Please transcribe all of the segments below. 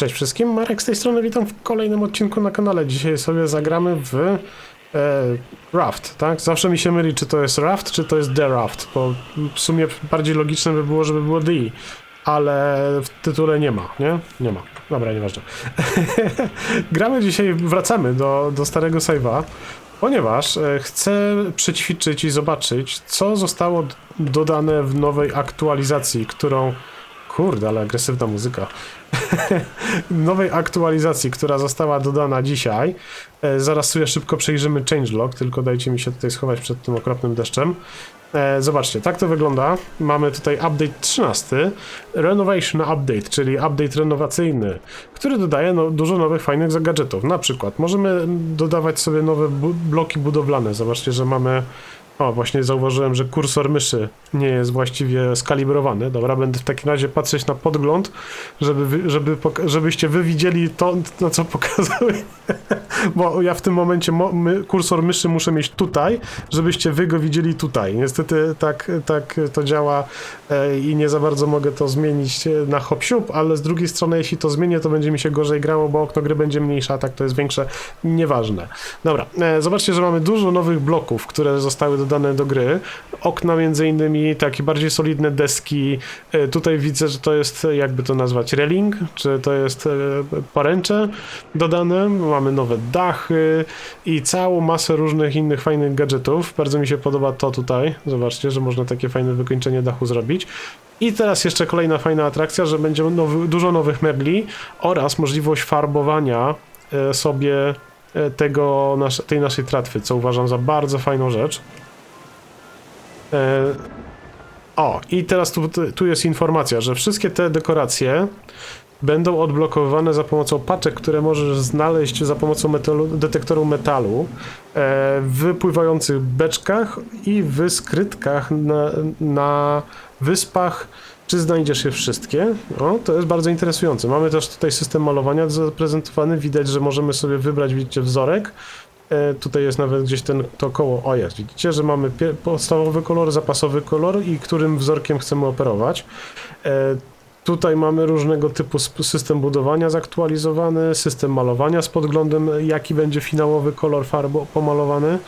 Cześć wszystkim, Marek z tej strony, witam w kolejnym odcinku na kanale. Dzisiaj sobie zagramy w e, Raft, tak? Zawsze mi się myli, czy to jest Raft, czy to jest The Raft, bo w sumie bardziej logiczne by było, żeby było The, ale w tytule nie ma, nie? Nie ma. Dobra, nieważne. Gramy dzisiaj, wracamy do, do starego save'a, ponieważ e, chcę przećwiczyć i zobaczyć, co zostało dodane w nowej aktualizacji, którą Kurde, ale agresywna muzyka. Nowej aktualizacji, która została dodana dzisiaj. E, zaraz sobie szybko przejrzymy changelog, tylko dajcie mi się tutaj schować przed tym okropnym deszczem. E, zobaczcie, tak to wygląda. Mamy tutaj update 13, Renovation Update, czyli update renowacyjny, który dodaje no, dużo nowych fajnych gadżetów. Na przykład możemy dodawać sobie nowe bu bloki budowlane. Zobaczcie, że mamy o, właśnie zauważyłem, że kursor myszy nie jest właściwie skalibrowany. Dobra, będę w takim razie patrzeć na podgląd, żeby, żeby żebyście wy widzieli to, na co pokazały. Bo ja w tym momencie mo- my, kursor myszy muszę mieć tutaj, żebyście wy go widzieli tutaj. Niestety tak, tak to działa i nie za bardzo mogę to zmienić e, na hop ale z drugiej strony, jeśli to zmienię, to będzie mi się gorzej grało, bo okno gry będzie mniejsze, a tak to jest większe. Nieważne. Dobra, e, zobaczcie, że mamy dużo nowych bloków, które zostały dodane do gry. Okna między innymi, takie bardziej solidne deski. E, tutaj widzę, że to jest, e, jakby to nazwać, railing, czy to jest e, poręcze dodane. Mamy nowe dachy i całą masę różnych innych fajnych gadżetów. Bardzo mi się podoba to tutaj. Zobaczcie, że można takie fajne wykończenie dachu zrobić. I teraz jeszcze kolejna fajna atrakcja, że będzie nowy, dużo nowych mebli oraz możliwość farbowania e, sobie e, tego, tej naszej tratwy, co uważam za bardzo fajną rzecz. E, o, i teraz tu, tu jest informacja, że wszystkie te dekoracje będą odblokowywane za pomocą paczek, które możesz znaleźć za pomocą metalu, detektoru metalu w pływających beczkach i w skrytkach na, na wyspach. Czy znajdziesz je wszystkie? O, to jest bardzo interesujące. Mamy też tutaj system malowania zaprezentowany. Widać, że możemy sobie wybrać, widzicie, wzorek. E, tutaj jest nawet gdzieś ten, to koło, o jest, widzicie, że mamy podstawowy kolor, zapasowy kolor i którym wzorkiem chcemy operować. E, Tutaj mamy różnego typu system budowania zaktualizowany, system malowania z podglądem, jaki będzie finałowy kolor farby pomalowany.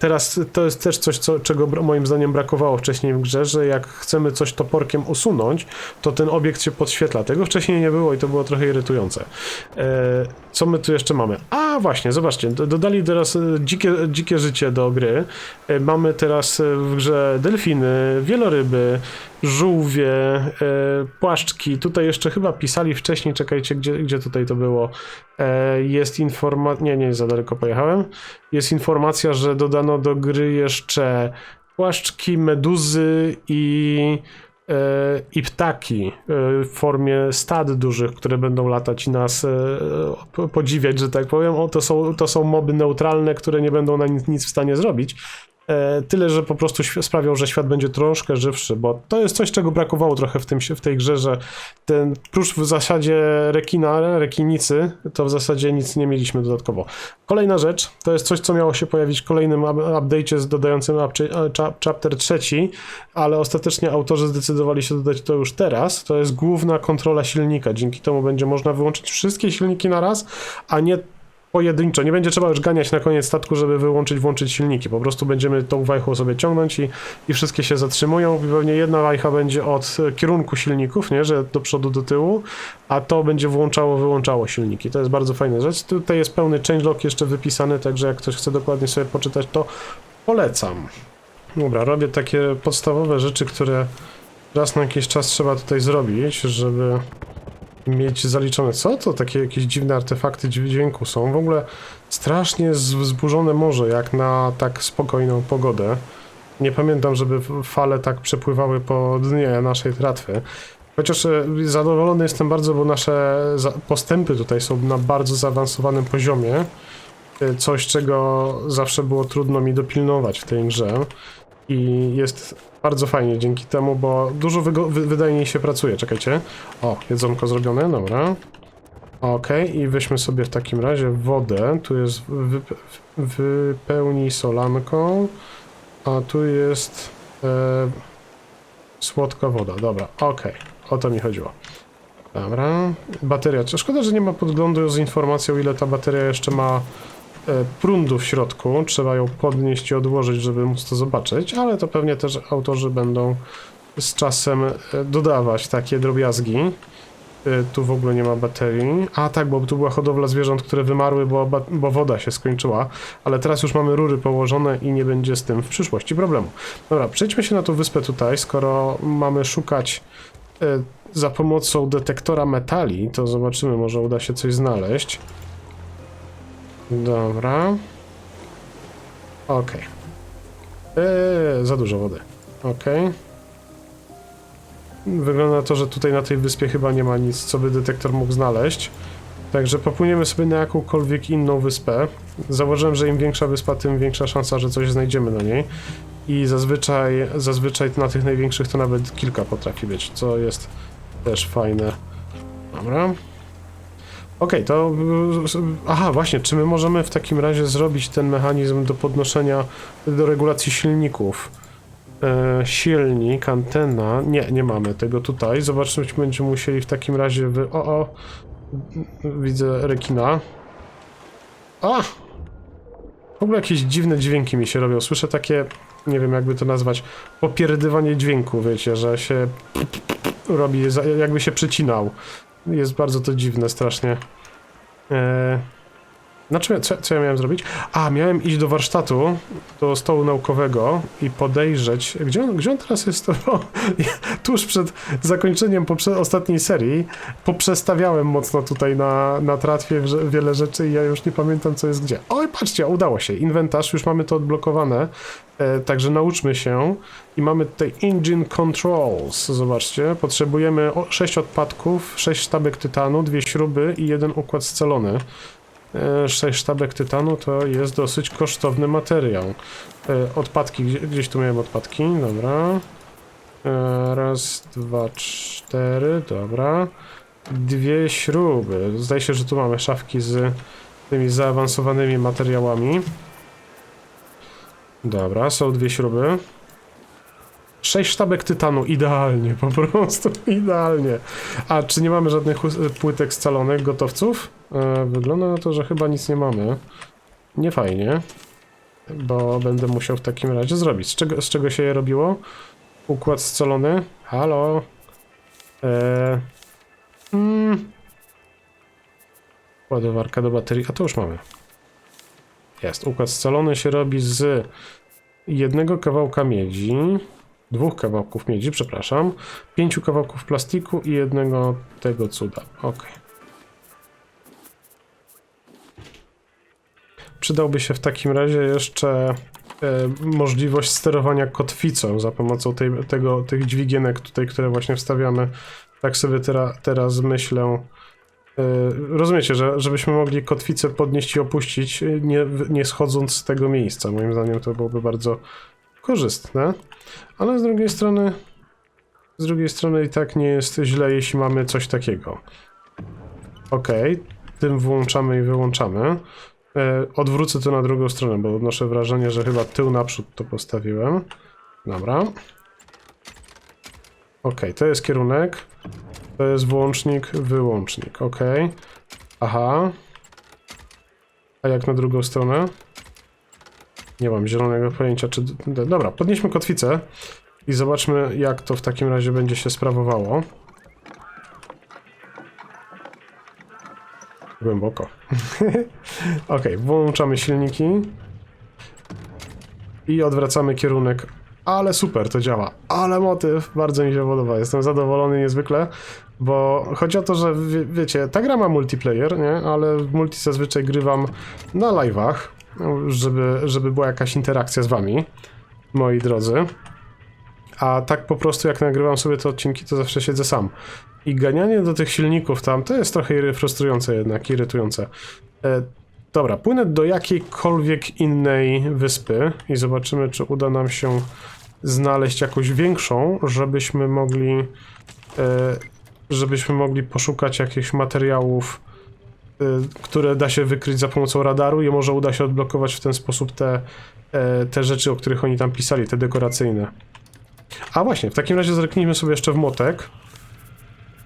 Teraz to jest też coś, co, czego moim zdaniem brakowało wcześniej w grze, że jak chcemy coś toporkiem usunąć, to ten obiekt się podświetla. Tego wcześniej nie było i to było trochę irytujące. E, co my tu jeszcze mamy? A właśnie, zobaczcie, do- dodali teraz e, dzikie, dzikie życie do gry. E, mamy teraz w grze delfiny, wieloryby, żółwie, e, płaszczki. Tutaj jeszcze chyba pisali wcześniej, czekajcie, gdzie, gdzie tutaj to było. E, jest informacja, nie, nie, za daleko pojechałem. Jest informacja, że dodano do gry jeszcze płaszczki, meduzy i, e, i ptaki w formie stad dużych, które będą latać i nas po- podziwiać, że tak powiem. O, to, są, to są moby neutralne, które nie będą na nic, nic w stanie zrobić. E, Tyle, że po prostu sprawią, że świat będzie troszkę żywszy, bo to jest coś, czego brakowało trochę w, tym, w tej grze, że ten prócz w zasadzie rekina, rekinicy, to w zasadzie nic nie mieliśmy dodatkowo. Kolejna rzecz, to jest coś, co miało się pojawić w kolejnym up- update'cie z dodającym e, cha- chapter trzeci, ale ostatecznie autorzy zdecydowali się dodać to już teraz. To jest główna kontrola silnika. Dzięki temu będzie można wyłączyć wszystkie silniki na raz, a nie pojedynczo. Nie będzie trzeba już ganiać na koniec statku, żeby wyłączyć, włączyć silniki. Po prostu będziemy tą wajchą sobie ciągnąć i, i wszystkie się zatrzymują. I pewnie jedna wajcha będzie od kierunku silników, nie, że do przodu, do tyłu, a to będzie włączało, wyłączało silniki. To jest bardzo fajna rzecz. Tutaj jest pełny changelog jeszcze wypisany, także jak ktoś chce dokładnie sobie poczytać, to polecam. Dobra, robię takie podstawowe rzeczy, które raz na jakiś czas trzeba tutaj zrobić, żeby mieć zaliczone. Co to takie jakieś dziwne artefakty dźwię- dźwięku są? W ogóle strasznie wzburzone morze, jak na tak spokojną pogodę. Nie pamiętam, żeby fale tak przepływały po dnie naszej tratwy. Chociaż e, zadowolony jestem bardzo, bo nasze postępy tutaj są na bardzo zaawansowanym poziomie. E, Coś, czego zawsze było trudno mi dopilnować w tej grze. I jest bardzo fajnie dzięki temu, bo dużo wy- wydajniej się pracuje. Czekajcie. O, jedzonko zrobione, dobra. Okej, i weźmy sobie w takim razie wodę. Tu jest wype- wypełnij solanką, a tu jest e, słodka woda. Dobra, okej, o to mi chodziło. Dobra, bateria. Szkoda, że nie ma podglądu z informacją, ile ta bateria jeszcze ma prądu w środku. Trzeba ją podnieść i odłożyć, żeby móc to zobaczyć, ale to pewnie też autorzy będą z czasem e, dodawać takie drobiazgi. E, Tu w ogóle nie ma baterii. A tak, bo tu była hodowla zwierząt, które wymarły, bo, bo woda się skończyła. Ale teraz już mamy rury położone i nie będzie z tym w przyszłości problemu. Dobra, przejdźmy się na tą wyspę tutaj. Skoro mamy szukać e, za pomocą detektora metali, to zobaczymy, może uda się coś znaleźć. Dobra. Okej. Eee, za dużo wody. Okej. Wygląda na to, że tutaj na tej wyspie chyba nie ma nic, co by detektor mógł znaleźć. Także popłyniemy sobie na jakąkolwiek inną wyspę. Założyłem, że im większa wyspa, tym większa szansa, że coś znajdziemy na niej. I zazwyczaj, zazwyczaj na tych największych to nawet kilka potrafi być, co jest też fajne. Dobra. Okej, to. Aha, właśnie, czy my możemy w takim razie zrobić ten mechanizm do podnoszenia, do regulacji silników? E, silnik, antena. Nie, nie mamy tego tutaj. Zobaczmy, czy będziemy musieli w takim razie wy. O, o. Widzę rekina. A! W ogóle jakieś dziwne dźwięki mi się robią. Słyszę takie, nie wiem jakby to nazwać, popierdywanie dźwięku, wiecie, że się robi, jakby się przycinał. Jest bardzo to dziwne, strasznie. Eee, znaczy, co, co ja miałem zrobić? A, miałem iść do warsztatu, do stołu naukowego i podejrzeć. Gdzie on, gdzie on teraz jest? To, tuż przed zakończeniem poprze- ostatniej serii poprzestawiałem mocno tutaj na, na tratwie wiele rzeczy i ja już nie pamiętam, co jest gdzie. Oj, patrzcie, udało się. Inwentarz, już mamy to odblokowane. E, także nauczmy się. I mamy tutaj Engine Controls. Zobaczcie, potrzebujemy 6 odpadków, 6 sztabek tytanu, dwie śruby i jeden układ scalony. 6 sztabek tytanu to jest dosyć kosztowny materiał. E, Odpadki, gdzie- gdzieś tu miałem odpadki, dobra. E, Raz, dwa, cztery, dobra. Dwie śruby. Zdaje się, że tu mamy szafki z tymi zaawansowanymi materiałami. Dobra, są dwie śruby. Sześć sztabek tytanu, idealnie, po prostu idealnie. A czy nie mamy żadnych płytek scalonych, gotowców? E, wygląda na to, że chyba nic nie mamy. Nie fajnie, bo będę musiał w takim razie zrobić. Z czego, z czego się je robiło? Układ scalony? Halo? E, mm, ładowarka do baterii, a to już mamy. Jest, układ scalony się robi z jednego kawałka miedzi, dwóch kawałków miedzi, przepraszam, pięciu kawałków plastiku i jednego tego cuda. Ok. Przydałby się w takim razie jeszcze e, możliwość sterowania kotwicą za pomocą tej, tego, tych dźwigienek tutaj, które właśnie wstawiamy. Tak sobie tera, teraz myślę. E, rozumiecie, że żebyśmy mogli kotwicę podnieść i opuścić, nie, nie schodząc z tego miejsca. Moim zdaniem to byłoby bardzo korzystne. Ale z drugiej strony, z drugiej strony i tak nie jest źle, jeśli mamy coś takiego. Ok, tym włączamy i wyłączamy. E, odwrócę to na drugą stronę, bo odnoszę wrażenie, że chyba tył naprzód to postawiłem. Dobra. Ok, to jest kierunek. To jest włącznik, wyłącznik. Ok. Aha. A jak na drugą stronę? Nie mam zielonego pojęcia, czy... Dobra, podnieśmy kotwicę i zobaczmy, jak to w takim razie będzie się sprawowało. Głęboko. ok, włączamy silniki i odwracamy kierunek. Ale super, to działa. Ale motyw bardzo mi się podoba. Jestem zadowolony niezwykle, bo chodzi o to, że wie, wiecie, ta gra ma multiplayer, nie? Ale w multi zazwyczaj grywam na live'ach, żeby, żeby była jakaś interakcja z wami, moi drodzy. A tak po prostu jak nagrywam sobie te odcinki, to zawsze siedzę sam. I ganianie do tych silników tam, to jest trochę frustrujące jednak, irytujące. E, dobra, płynę do jakiejkolwiek innej wyspy i zobaczymy, czy uda nam się znaleźć jakąś większą, żebyśmy mogli e, żebyśmy mogli poszukać jakichś materiałów, które da się wykryć za pomocą radaru i może uda się odblokować w ten sposób te, e, te rzeczy, o których oni tam pisali, te dekoracyjne. A właśnie, w takim razie zerknijmy sobie jeszcze w motek.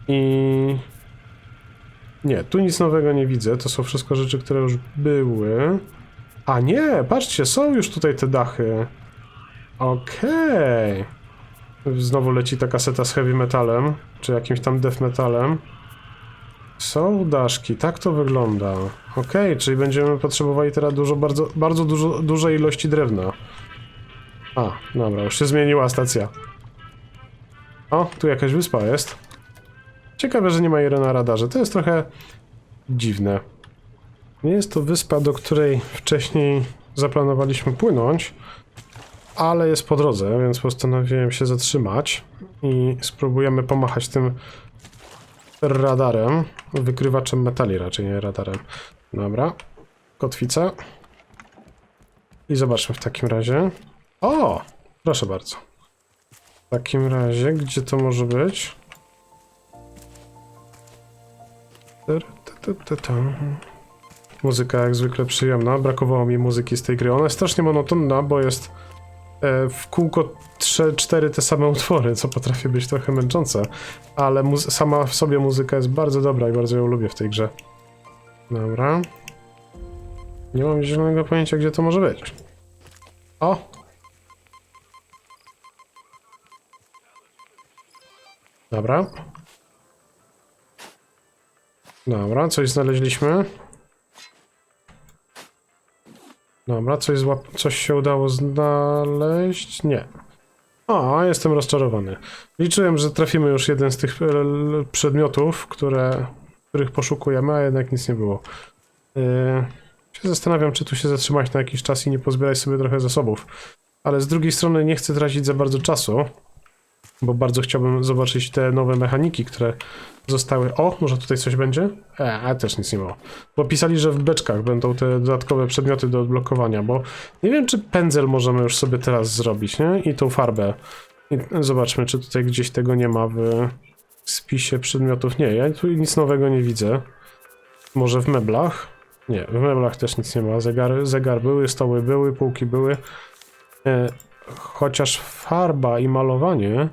I Nie, tu nic nowego nie widzę. To są wszystko rzeczy, które już były. A nie, patrzcie, są już tutaj te dachy. Okej. Znowu leci ta kaseta z heavy metalem, czy jakimś tam death metalem. Są daszki, tak to wygląda. Okej, czyli będziemy potrzebowali teraz dużo, bardzo, bardzo dużo, dużej ilości drewna. A, dobra, już się zmieniła stacja. O, tu jakaś wyspa jest. Ciekawe, że nie ma jej na radarze. To jest trochę dziwne. Nie jest to wyspa, do której wcześniej zaplanowaliśmy płynąć, ale jest po drodze, więc postanowiłem się zatrzymać i spróbujemy pomachać tym radarem, wykrywaczem metali raczej, nie radarem. Dobra, kotwica. I zobaczmy w takim razie. O, proszę bardzo. W takim razie, gdzie to może być? Muzyka jak zwykle przyjemna. Brakowało mi muzyki z tej gry. Ona jest strasznie monotonna, bo jest w kółko 3-4 te same utwory, co potrafi być trochę męczące. Ale sama w sobie muzyka jest bardzo dobra i bardzo ją lubię w tej grze. Dobra. Nie mam zielonego pojęcia, gdzie to może być. O! Dobra. Dobra, coś znaleźliśmy. Dobra, coś, złap... coś się udało znaleźć? Nie. O, jestem rozczarowany. Liczyłem, że trafimy już jeden z tych e, przedmiotów, które, których poszukujemy, a jednak nic nie było. Yy, się zastanawiam, czy tu się zatrzymać na jakiś czas i nie pozbierać sobie trochę zasobów. Ale z drugiej strony nie chcę tracić za bardzo czasu, bo bardzo chciałbym zobaczyć te nowe mechaniki, które zostały. O, może tutaj coś będzie? E, a też nic nie było. Bo pisali, że w beczkach będą te dodatkowe przedmioty do odblokowania, bo nie wiem, czy pędzel możemy już sobie teraz zrobić, nie? I tą farbę. I zobaczmy, czy tutaj gdzieś tego nie ma w spisie przedmiotów. Nie, ja tu nic nowego nie widzę. Może w meblach? Nie, w meblach też nic nie ma. Zegary, zegar były, stoły były, półki były. E, chociaż farba i malowanie,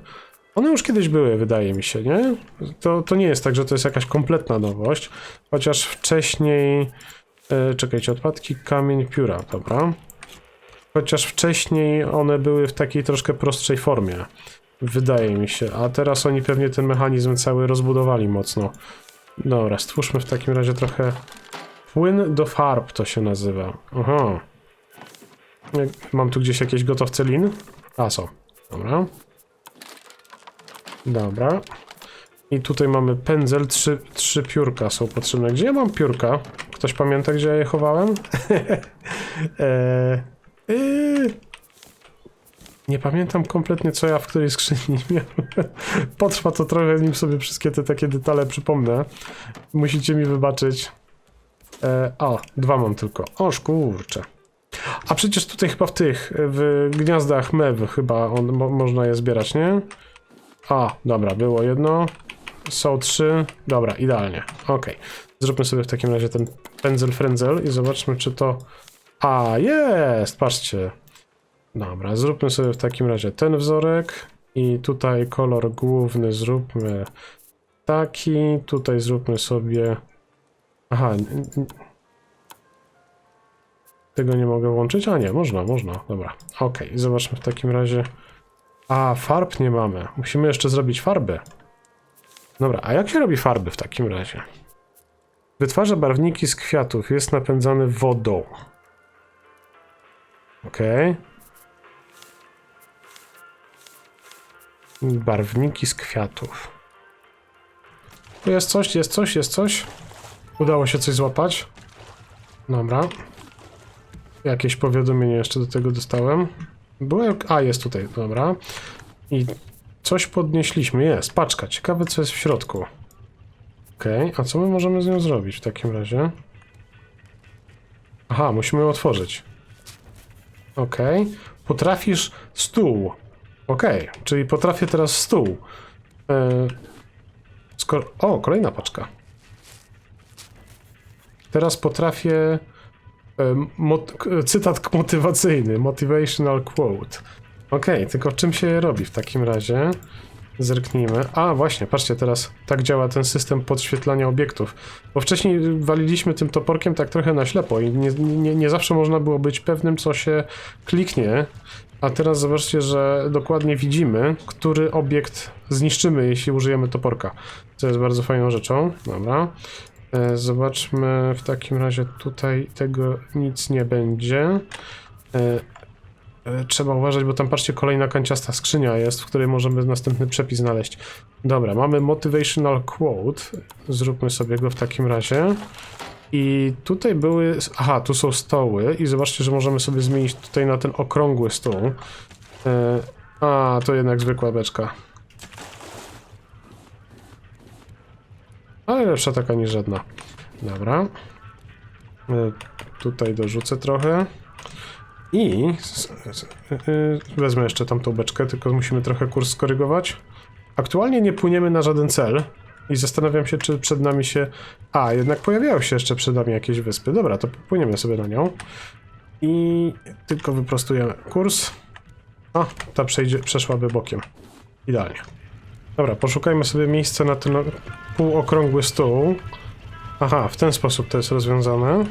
one już kiedyś były, wydaje mi się, nie? To, to nie jest tak, że to jest jakaś kompletna nowość, chociaż wcześniej... E, czekajcie, odpadki, kamień, pióra, dobra. Chociaż wcześniej one były w takiej troszkę prostszej formie, wydaje mi się, a teraz oni pewnie ten mechanizm cały rozbudowali mocno. Dobra, stwórzmy w takim razie trochę... Płyn do farb to się nazywa. Aha. Mam tu gdzieś jakieś gotowce lin? A, są. Dobra. Dobra. I tutaj mamy pędzel, trzy, trzy piórka są potrzebne. Gdzie ja mam piórka? Ktoś pamięta, gdzie ja je chowałem? eee, yy. Nie pamiętam kompletnie, co ja w której skrzyni miałem. Potrwa to trochę, nim sobie wszystkie te takie detale przypomnę. Musicie mi wybaczyć. E, o, dwa mam tylko. O, kurczę. A przecież tutaj chyba w tych, w gniazdach mew chyba on, mo, można je zbierać, nie? A, dobra, było jedno. Są trzy. Dobra, idealnie. Okej. Zróbmy sobie w takim razie ten pędzel frędzel i zobaczmy, czy to... A, jest! Patrzcie. Dobra, zróbmy sobie w takim razie ten wzorek i tutaj kolor główny zróbmy taki. Tutaj zróbmy sobie... Aha, tego nie mogę włączyć? A nie, można, można. Dobra, okej, zobaczmy w takim razie. A, farb nie mamy. Musimy jeszcze zrobić farby. Dobra, a jak się robi farby w takim razie? Wytwarza barwniki z kwiatów. Jest napędzany wodą. Okej. Barwniki z kwiatów. Jest coś, jest coś, jest coś. Udało się coś złapać. Dobra. Jakieś powiadomienie jeszcze do tego dostałem. Jak... A, jest tutaj, dobra. I coś podnieśliśmy. Jest, paczka. Ciekawe, co jest w środku. Okej, a co my możemy z nią zrobić w takim razie? Aha, musimy ją otworzyć. Okej. Potrafisz stół. Okej, czyli potrafię teraz stół. E... Skoro... O, kolejna paczka. Teraz potrafię... e, Mot... cytat motywacyjny, motivational quote. Okej, tylko czym się robi w takim razie? Zerknijmy. A, właśnie, patrzcie, teraz tak działa ten system podświetlania obiektów. Bo wcześniej waliliśmy tym toporkiem tak trochę na ślepo i nie, nie, nie zawsze można było być pewnym, co się kliknie. A teraz zobaczcie, że dokładnie widzimy, który obiekt zniszczymy, jeśli użyjemy toporka. Co jest bardzo fajną rzeczą. Dobra. E, Zobaczmy w takim razie tutaj tego nic nie będzie. E, e, Trzeba uważać, bo tam patrzcie, kolejna kanciasta skrzynia jest, w której możemy następny przepis znaleźć. Dobra, mamy motivational quote. Zróbmy sobie go w takim razie. I tutaj były. Aha, tu są stoły, i zobaczcie, że możemy sobie zmienić tutaj na ten okrągły stół. A, to jednak zwykła beczka. Ale lepsza taka niż żadna. Dobra. E, Tutaj dorzucę trochę. I s- y, wezmę jeszcze tamtą beczkę, tylko musimy trochę kurs skorygować. Aktualnie nie płyniemy na żaden cel i zastanawiam się, czy przed nami się... A, jednak pojawiały się jeszcze przed nami jakieś wyspy. Dobra, to płyniemy sobie na nią. I tylko wyprostujemy kurs. A, ta przejdzie, przeszłaby bokiem. Idealnie. Dobra, poszukajmy sobie miejsca na ten półokrągły stół. Aha, w ten sposób to jest rozwiązane.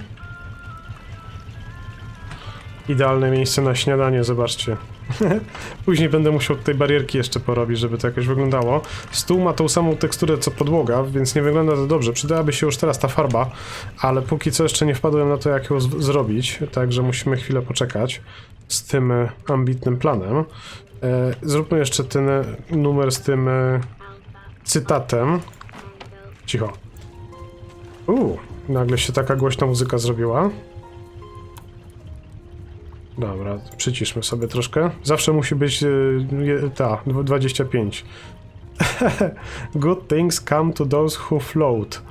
Idealne miejsce na śniadanie, zobaczcie. Później będę musiał tutaj barierki jeszcze porobić, żeby to jakoś wyglądało. Stół ma tą samą teksturę co podłoga, więc nie wygląda to dobrze. Przydałaby się już teraz ta farba, ale póki co jeszcze nie wpadłem na to, jak ją zrobić, także musimy chwilę poczekać z tym e, ambitnym planem. E, zróbmy jeszcze ten e, numer z tym e, cytatem. Cicho. Uuu, nagle się taka głośna muzyka zrobiła. Dobra, przyciszmy sobie troszkę. Zawsze musi być je- ta, dw- 25. Good things come to those who float.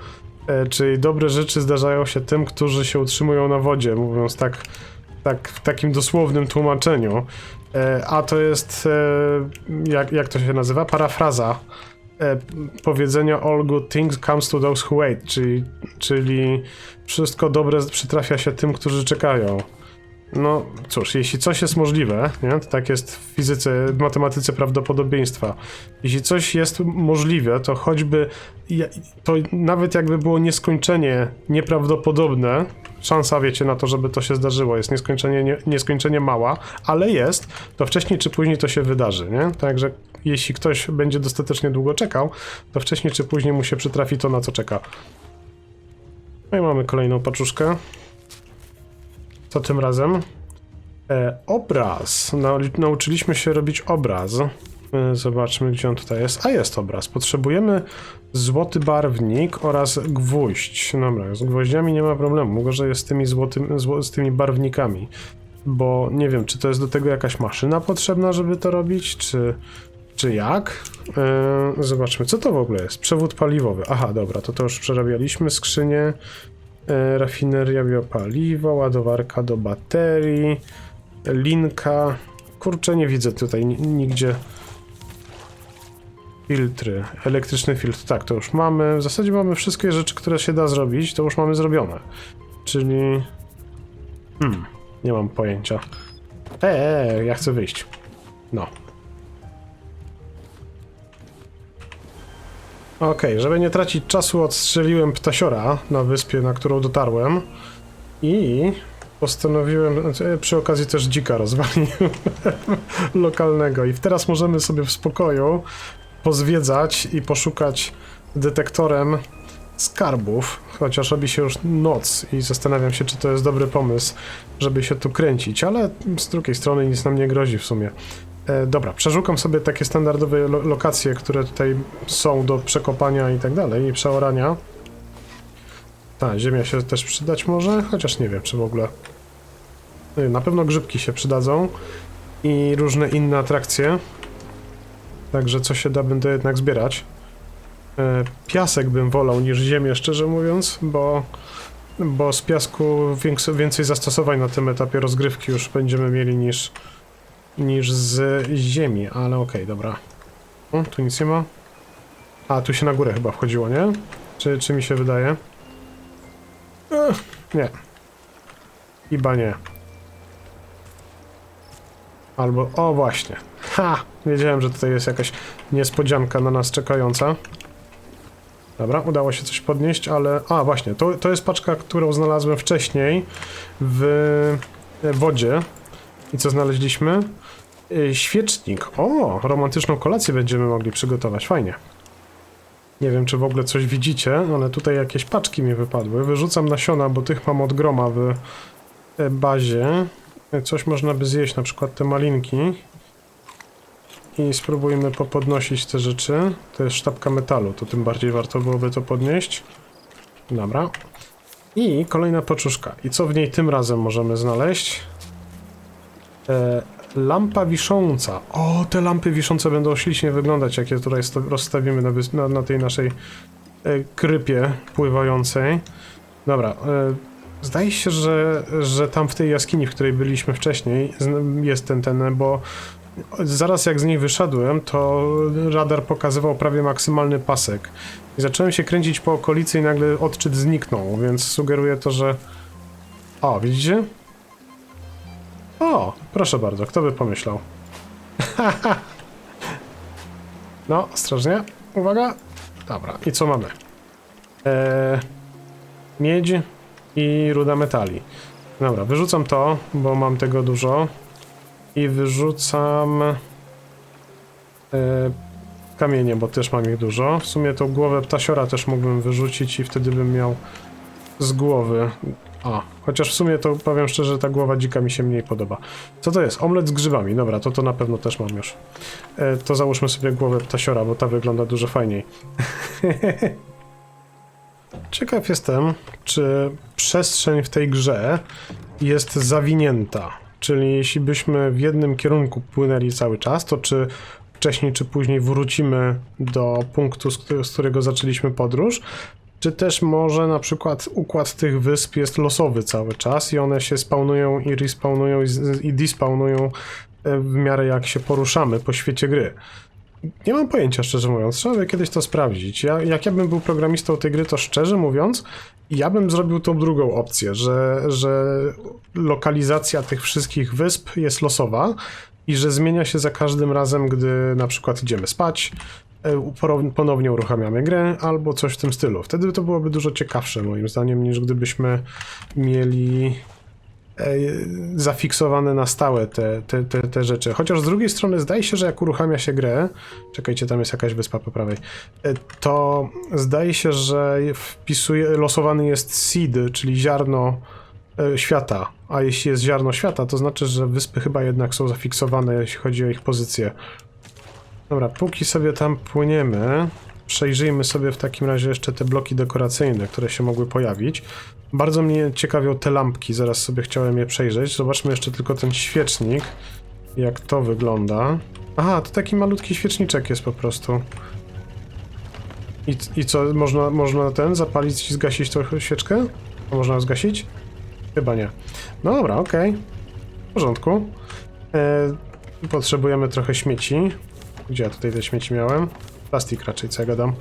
E, czyli dobre rzeczy zdarzają się tym, którzy się utrzymują na wodzie, mówiąc tak, tak w takim dosłownym tłumaczeniu. E, a to jest, e, jak, jak to się nazywa? Parafraza e, powiedzenia All good things comes to those who wait, czyli, czyli wszystko dobre przytrafia się tym, którzy czekają. No cóż, jeśli coś jest możliwe, nie? To tak jest w fizyce, w matematyce prawdopodobieństwa. Jeśli coś jest możliwe, to choćby to nawet jakby było nieskończenie nieprawdopodobne, szansa, wiecie, na to, żeby to się zdarzyło, jest nieskończenie, nie, nieskończenie mała, ale jest, to wcześniej czy później to się wydarzy, nie? Także jeśli ktoś będzie dostatecznie długo czekał, to wcześniej czy później mu się przytrafi to, na co czeka. No i mamy kolejną paczuszkę. Co tym razem? E, obraz. Nau- nauczyliśmy się robić obraz. E, zobaczmy, gdzie on tutaj jest. A jest obraz. Potrzebujemy złoty barwnik oraz gwóźdź. Dobra, z gwoździami nie ma problemu. Gorzej jest z tymi, złotym, zło, z tymi barwnikami. Bo nie wiem, czy to jest do tego jakaś maszyna potrzebna, żeby to robić, czy, czy jak? E, zobaczmy, co to w ogóle jest? Przewód paliwowy. Aha, dobra, to to już przerabialiśmy. Skrzynie. E, rafineria biopaliwa, ładowarka do baterii, linka. Kurczę, nie widzę tutaj ni- nigdzie. Filtry, elektryczny filtr, tak, to już mamy. W zasadzie mamy wszystkie rzeczy, które się da zrobić, to już mamy zrobione. Czyli. Hmm, nie mam pojęcia. Eee, ja chcę wyjść. No. Okej, żeby nie tracić czasu, odstrzeliłem ptasiora na wyspie, na którą dotarłem. I postanowiłem, znaczy, przy okazji też dzika rozwaliłem lokalnego. I teraz możemy sobie w spokoju pozwiedzać i poszukać detektorem skarbów, chociaż robi się już noc i zastanawiam się, czy to jest dobry pomysł, żeby się tu kręcić, ale z drugiej strony nic nam nie grozi w sumie. E, dobra, przeszukam sobie takie standardowe lo lokacje, które tutaj są do przekopania i tak dalej, i przeorania. Ta, ziemia się też przydać może, chociaż nie wiem, czy w ogóle. E, Na pewno grzybki się przydadzą i różne inne atrakcje. Także co się da, będę jednak zbierać. E, Piasek bym wolał niż ziemię, szczerze mówiąc, bo, bo z piasku więcej zastosowań na tym etapie rozgrywki już będziemy mieli niż, niż z ziemi, ale okej, dobra. O, tu nic nie ma. A, tu się na górę chyba wchodziło, nie? Czy, czy mi się wydaje? Ech, nie. Chyba nie. Albo, o właśnie. Ha! Wiedziałem, że tutaj jest jakaś niespodzianka na nas czekająca. Dobra, udało się coś podnieść, ale... A, właśnie, to, to jest paczka, którą znalazłem wcześniej w e, wodzie. I co znaleźliśmy? E, Świecznik. O, romantyczną kolację będziemy mogli przygotować. Fajnie. Nie wiem, czy w ogóle coś widzicie, ale tutaj jakieś paczki mi wypadły. Wyrzucam nasiona, bo tych mam od groma w e, bazie. E, Coś można by zjeść, na przykład te malinki. I spróbujmy popodnosić te rzeczy. To jest sztabka metalu, to tym bardziej warto byłoby to podnieść. Dobra. I kolejna paczuszka. I co w niej tym razem możemy znaleźć? E, lampa wisząca. O, te lampy wiszące będą ślicznie wyglądać, jak je tutaj rozstawimy na, na, na tej naszej e, krypie pływającej. Dobra. E, zdaje się, że, że tam w tej jaskini, w której byliśmy wcześniej, jest ten, ten, bo zaraz jak z niej wyszedłem, to radar pokazywał prawie maksymalny pasek. I zacząłem się kręcić po okolicy i nagle odczyt zniknął, więc sugeruję to, że... O, widzicie? O, proszę bardzo, kto by pomyślał? no, ostrożnie. Uwaga. Dobra, i co mamy? Eee, miedź i ruda metali. Dobra, wyrzucam to, bo mam tego dużo. I wyrzucam e, kamienie, bo też mam ich dużo. W sumie tą głowę ptasiora też mógłbym wyrzucić i wtedy bym miał z głowy. A, chociaż w sumie to powiem szczerze, ta głowa dzika mi się mniej podoba. Co to jest? Omlet z grzybami. Dobra, to to na pewno też mam już. E, to załóżmy sobie głowę ptasiora, bo ta wygląda dużo fajniej. Ciekaw jestem, czy przestrzeń w tej grze jest zawinięta. Czyli jeśli byśmy w jednym kierunku płynęli cały czas, to czy wcześniej czy później wrócimy do punktu, z, któ- z którego zaczęliśmy podróż, czy też może na przykład układ tych wysp jest losowy cały czas i one się spawnują i respawnują i, i despawnują e, w miarę jak się poruszamy po świecie gry. Nie mam pojęcia, szczerze mówiąc. Trzeba by kiedyś to sprawdzić. Ja, jak ja bym był programistą tej gry, to szczerze mówiąc, ja bym zrobił tą drugą opcję, że, że lokalizacja tych wszystkich wysp jest losowa i że zmienia się za każdym razem, gdy na przykład idziemy spać, ponownie uruchamiamy grę albo coś w tym stylu. Wtedy to byłoby dużo ciekawsze moim zdaniem niż gdybyśmy mieli e, zafiksowane na stałe te, te, te, te rzeczy. Chociaż z drugiej strony zdaje się, że jak uruchamia się grę, czekajcie, tam jest jakaś wyspa po prawej, e, to zdaje się, że wpisuje, losowany jest seed, czyli ziarno e, świata. A jeśli jest ziarno świata, to znaczy, że wyspy chyba jednak są zafiksowane, jeśli chodzi o ich pozycję. Dobra, póki sobie tam płyniemy, przejrzyjmy sobie w takim razie jeszcze te bloki dekoracyjne, które się mogły pojawić. Bardzo mnie ciekawią te lampki, zaraz sobie chciałem je przejrzeć. Zobaczmy jeszcze tylko ten świecznik, jak to wygląda. Aha, to taki malutki świeczniczek jest po prostu. I, i co, można, można ten zapalić i zgasić tą świeczkę? Można ją zgasić? Chyba nie. No dobra, okej. W porządku. E, potrzebujemy trochę śmieci. Gdzie ja tutaj te śmieci miałem? Plastik raczej, co ja gadam.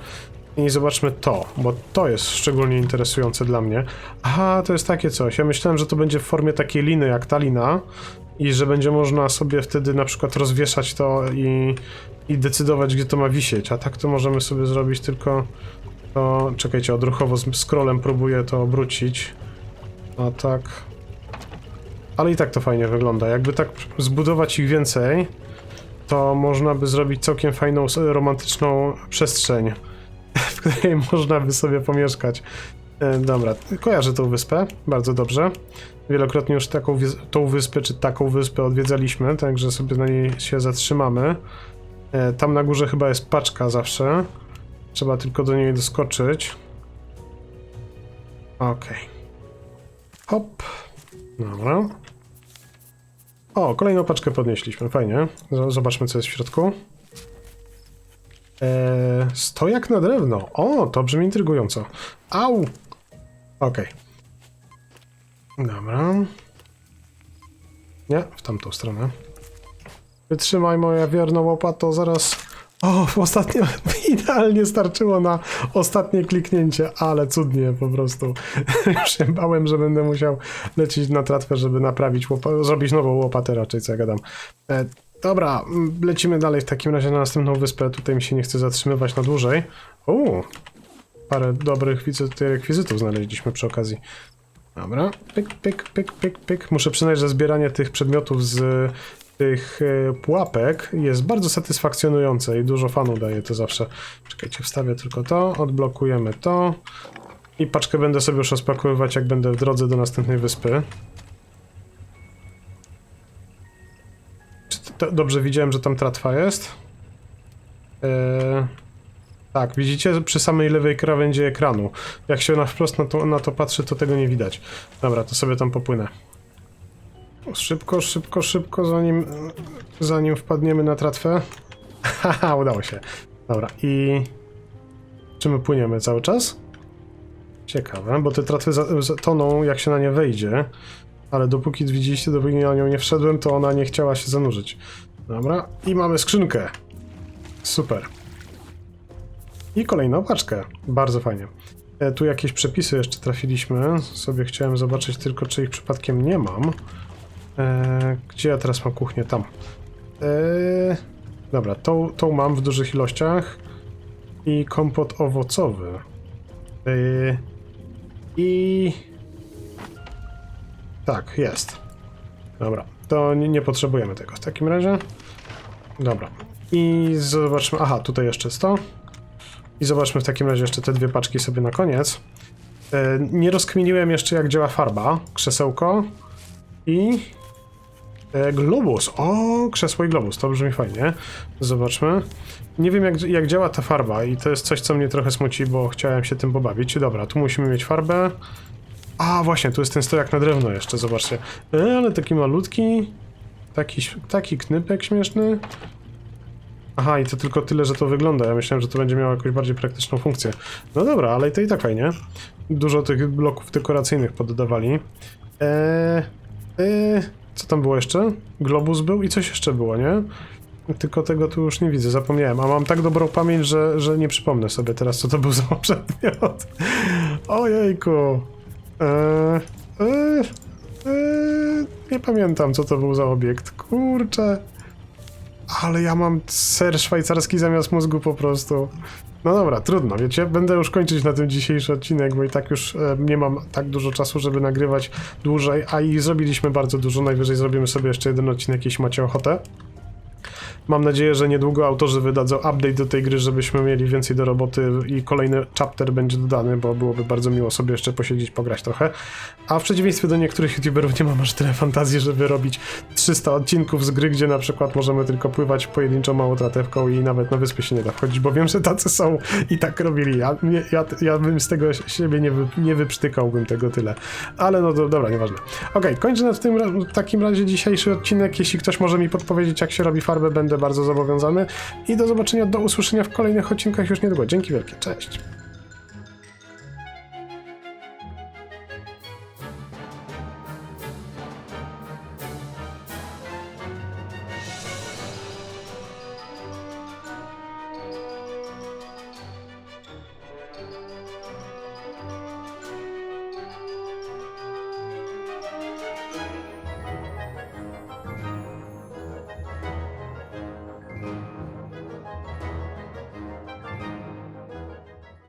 I zobaczmy to, bo to jest szczególnie interesujące dla mnie. Aha, to jest takie coś. Ja myślałem, że to będzie w formie takiej liny, jak ta lina. I że będzie można sobie wtedy na przykład rozwieszać to i, i decydować, gdzie to ma wisieć. A tak to możemy sobie zrobić tylko to... Czekajcie, odruchowo z scrollem próbuję to obrócić. A tak... Ale i tak to fajnie wygląda. Jakby tak zbudować ich więcej, to można by zrobić całkiem fajną, romantyczną przestrzeń, w której można by sobie pomieszkać. E, dobra, kojarzę tą wyspę bardzo dobrze. Wielokrotnie już taką tą wyspę, czy taką wyspę odwiedzaliśmy, także sobie na niej się zatrzymamy. E, tam na górze chyba jest paczka zawsze. Trzeba tylko do niej doskoczyć. Okej. Hop. Dobra. O, kolejną paczkę podnieśliśmy, fajnie. Zobaczmy, co jest w środku. Eee, stojak na drewno. O, to brzmi intrygująco. Au! Okej. Dobra. Nie, w tamtą stronę. Wytrzymaj moja wierna łopato, zaraz... O, ostatnio idealnie starczyło na ostatnie kliknięcie, ale cudnie po prostu. Już się bałem, że będę musiał lecieć na tratwę, żeby naprawić zrobić nową łopatę raczej, co ja gadam. E, Dobra, lecimy dalej w takim razie na następną wyspę. Tutaj mi się nie chce zatrzymywać na dłużej. Uuu, parę dobrych rekwizytów znaleźliśmy przy okazji. Dobra, pyk, pyk, pyk, pyk, pyk. Muszę przyznać, że zbieranie tych przedmiotów z tych e, pułapek jest bardzo satysfakcjonujące i dużo fanu daje to zawsze. Czekajcie, wstawię tylko to, odblokujemy to i paczkę będę sobie już rozpakowywać, jak będę w drodze do następnej wyspy. Czy to, dobrze widziałem, że tam tratwa jest? Eee, tak, widzicie przy samej lewej krawędzi ekranu. Jak się na wprost na to, na to patrzy, to tego nie widać. Dobra, to sobie tam popłynę. Szybko, szybko, szybko, zanim, zanim wpadniemy na tratwę. Haha, udało się. Dobra, i... Czy my płyniemy cały czas? Ciekawe, bo te tratwy toną, jak się na nie wejdzie. Ale dopóki widzieliście, dopóki na nią nie wszedłem, to ona nie chciała się zanurzyć. Dobra, i mamy skrzynkę. Super. I kolejną paczkę. Bardzo fajnie. E, tu jakieś przepisy jeszcze trafiliśmy. Sobie chciałem zobaczyć tylko, czy ich przypadkiem nie mam. E, gdzie ja teraz mam kuchnię? Tam. E, dobra, tą, tą mam w dużych ilościach. I kompot owocowy. E, I... Tak, jest. Dobra, to nie, nie potrzebujemy tego w takim razie. Dobra. I zobaczmy. Aha, tutaj jeszcze jest to. I zobaczmy w takim razie jeszcze te dwie paczki sobie na koniec. Nie rozkminiłem jeszcze jak działa farba, krzesełko i e, globus. O, krzesło i globus, to brzmi fajnie. Zobaczmy. Nie wiem jak, jak działa ta farba i to jest coś, co mnie trochę smuci, bo chciałem się tym pobawić. Dobra, tu musimy mieć farbę. A, właśnie, tu jest ten stojak na drewno jeszcze, zobaczcie. E, ale taki malutki. Taki, taki knypek śmieszny. Aha, i to tylko tyle, że to wygląda. Ja myślałem, że to będzie miało jakąś bardziej praktyczną funkcję. No dobra, ale to i tak fajnie. Dużo tych bloków dekoracyjnych poddawali. Eee, eee, co tam było jeszcze? Globus był i coś jeszcze było, nie? Tylko tego tu już nie widzę, zapomniałem. A mam tak dobrą pamięć, że, że nie przypomnę sobie teraz, co to był za przedmiot. Ojejku. Eee, eee, eee, nie pamiętam, co to był za obiekt. Kurczę. Ale ja mam ser szwajcarski zamiast mózgu po prostu. No dobra, trudno, wiecie, będę już kończyć na tym dzisiejszy odcinek, bo i tak już e, nie mam tak dużo czasu, żeby nagrywać dłużej, a i zrobiliśmy bardzo dużo, najwyżej zrobimy sobie jeszcze jeden odcinek, jeśli macie ochotę. Mam nadzieję, że niedługo autorzy wydadzą update do tej gry, żebyśmy mieli więcej do roboty i kolejny chapter będzie dodany, bo byłoby bardzo miło sobie jeszcze posiedzieć, pograć trochę. A w przeciwieństwie do niektórych youtuberów nie mam aż tyle fantazji, żeby robić 300 odcinków z gry, gdzie na przykład możemy tylko pływać pojedynczą małą tratewką i nawet na wyspy się nie da wchodzić, bo wiem, że tacy są i tak robili. Ja, ja, ja bym z tego siebie nie, wy, nie wyprztykałbym tego tyle. Ale no to dobra, nieważne. Okej, kończę na tym, w takim razie dzisiejszy odcinek. Jeśli ktoś może mi podpowiedzieć, jak się robi farbę, będę bardzo zobowiązany. I do zobaczenia, do usłyszenia w kolejnych odcinkach już niedługo. Dzięki wielkie, cześć.